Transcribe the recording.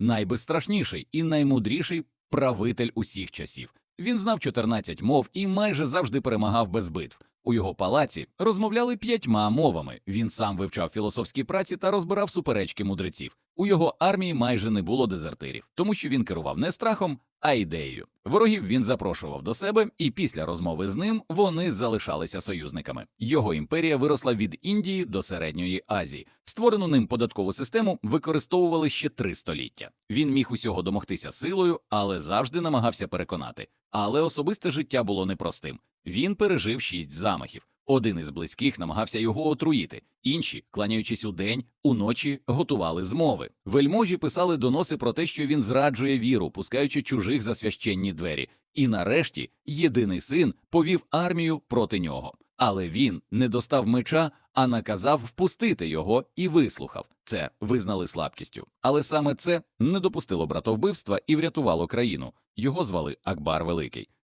найбезстрашніший і наймудріший правитель усіх часів. Він знав 14 мов і майже завжди перемагав без битв. У його палаці розмовляли п'ятьма мовами. Він сам вивчав філософські праці та розбирав суперечки мудреців. У його армії майже не було дезертирів, тому що він керував не страхом, а ідеєю. Ворогів він запрошував до себе, і після розмови з ним вони залишалися союзниками. Його імперія виросла від Індії до середньої Азії. Створену ним податкову систему використовували ще три століття. Він міг усього домогтися силою, але завжди намагався переконати. Але особисте життя було непростим. Він пережив шість замахів. Один із близьких намагався його отруїти, інші, кланяючись удень, уночі готували змови. Вельможі писали доноси про те, що він зраджує віру, пускаючи чужих за священні двері. І нарешті єдиний син повів армію проти нього. Але він не достав меча, а наказав впустити його і вислухав. Це визнали слабкістю. Але саме це не допустило братовбивства і врятувало країну. Його звали Акбар Великий.